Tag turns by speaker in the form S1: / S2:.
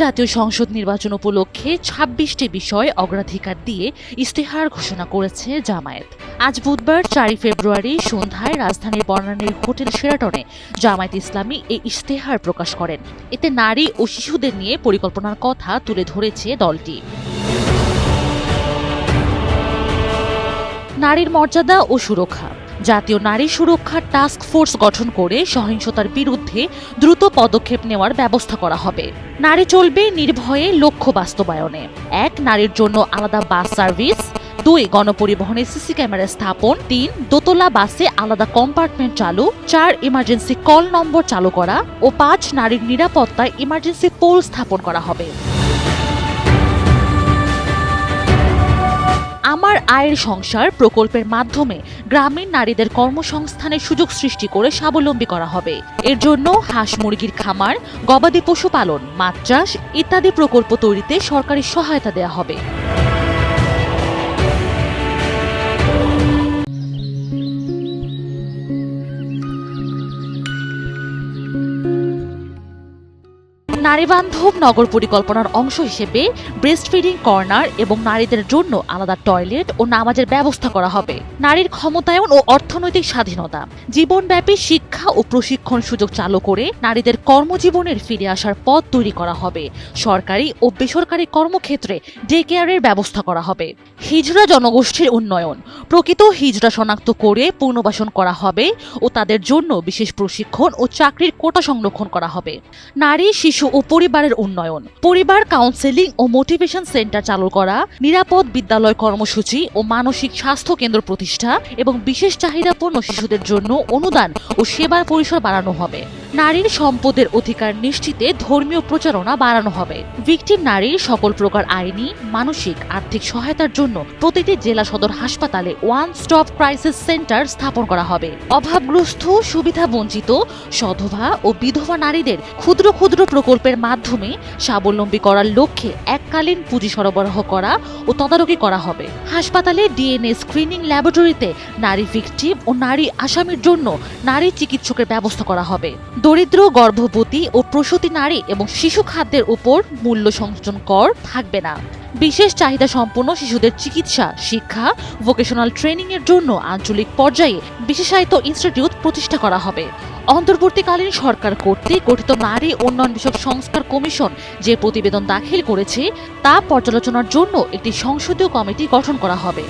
S1: জাতীয় সংসদ নির্বাচন উপলক্ষে ছাব্বিশটি বিষয় অগ্রাধিকার দিয়ে ইস্তেহার ঘোষণা করেছে জামায়াত। আজ বুধবার চারই ফেব্রুয়ারি সন্ধ্যায় রাজধানীর বর্ণানীর হোটেল শেরাটনে জামায়াত ইসলামী এই ইশতেহার প্রকাশ করেন। এতে নারী ও শিশুদের নিয়ে পরিকল্পনার কথা তুলে ধরেছে দলটি। নারীর মর্যাদা ও সুরক্ষা। জাতীয় নারী সুরক্ষা টাস্ক ফোর্স গঠন করে সহিংসতার বিরুদ্ধে দ্রুত পদক্ষেপ নেওয়ার ব্যবস্থা করা হবে। নারী চলবে নির্ভয়ে লক্ষ্য বাস্তবায়নে। এক, নারীর জন্য আলাদা বাস সার্ভিস। দুই, গণপরিবহনে সিসি ক্যামেরা স্থাপন। তিন, দোতলা বাসে আলাদা কম্পার্টমেন্ট চালু। চার, ইমার্জেন্সি কল নম্বর চালু করা। ও পাঁচ, নারীর নিরাপত্তায় ইমার্জেন্সি পোল স্থাপন করা হবে। আমার আয়ের সংসার প্রকল্পের মাধ্যমে গ্রামীণ নারীদের কর্মসংস্থানের সুযোগ সৃষ্টি করে স্বাবলম্বী করা হবে। এর জন্য হাঁস মুরগির খামার, গবাদি পশুপালন মাছ চাষ ইত্যাদি প্রকল্প তৈরিতে সরকারি সহায়তা দেওয়া হবে। নারীবান্ধব নগর পরিকল্পনার অংশ হিসেবে ব্রেস্ট ফিডিং কর্নার এবং নারীদের জন্য আলাদা টয়লেট ও নামাজের ব্যবস্থা করা হবে। নারীর ক্ষমতায়ন ও অর্থনৈতিক স্বাধীনতা। জীবনব্যাপী শিক্ষা ও প্রশিক্ষণ সুযোগ চালু করে নারীদের কর্মজীবনের ফিরে আসার পথ তৈরি করা হবে। সরকারি ও বেসরকারি কর্মক্ষেত্রে ডে কেয়ারের ব্যবস্থা করা হবে। হিজড়া জনগোষ্ঠীর উন্নয়ন। প্রকৃত হিজড়া শনাক্ত করে পুনর্বাসন করা হবে ও তাদের জন্য বিশেষ প্রশিক্ষণ ও চাকরির কোটা সংরক্ষণ করা হবে। নারী, শিশু ও পরিবারের উন্নয়ন। পরিবার কাউন্সেলিং ও মোটিভেশন সেন্টার চালু করা, নিরাপদ বিদ্যালয় কর্মসূচি ও মানসিক স্বাস্থ্য কেন্দ্র প্রতিষ্ঠা এবং বিশেষ চাহিদাপূর্ণ শিশুদের জন্য অনুদান ও সেবার পরিসর বাড়ানো হবে। নারীর সম্পদের অধিকার নিশ্চিতে ধর্মীয় প্রচারণা বাড়ানো হবে। ভিকটিম নারীর সকল প্রকার আইনি, মানসিক, আর্থিক সহায়তার জন্য প্রতিটি জেলা সদর হাসপাতালে ওয়ান স্টপ ক্রাইসিস সেন্টার স্থাপন করা হবে। অভাবগ্রস্ত, সুবিধা বঞ্চিত, সধবা ও বিধবা নারীদের ক্ষুদ্র ক্ষুদ্র প্রকল্পের মাধ্যমে স্বাবলম্বী করার লক্ষ্যে এককালীন পুঁজি সরবরাহ করা ও তদারকি করা হবে। হাসপাতালে ডিএনএ স্ক্রিনিং ল্যাবরেটরিতে নারী ভিকটিম ও নারী আসামির জন্য নারী চিকিৎসকের ব্যবস্থা করা হবে। দরিদ্র, গর্ভবতী ও প্রসূতি নারী এবং শিশু খাদ্যের উপর মূল্য সংযোজন কর থাকবে না। বিশেষ চাহিদা সম্পন্ন শিশুদের চিকিৎসা, শিক্ষা ভোকেশনাল ট্রেনিং এর জন্য আঞ্চলিক পর্যায়ে বিশেষায়িত ইনস্টিটিউট প্রতিষ্ঠা করা হবে। অন্তর্বর্তীকালীন সরকার কর্তৃক গঠিত নারী উন্নয়ন বিষয়ক সংস্কার কমিশন যে প্রতিবেদন দাখিল করেছে, তা পর্যালোচনার জন্য একটি সংসদীয় কমিটি গঠন করা হবে।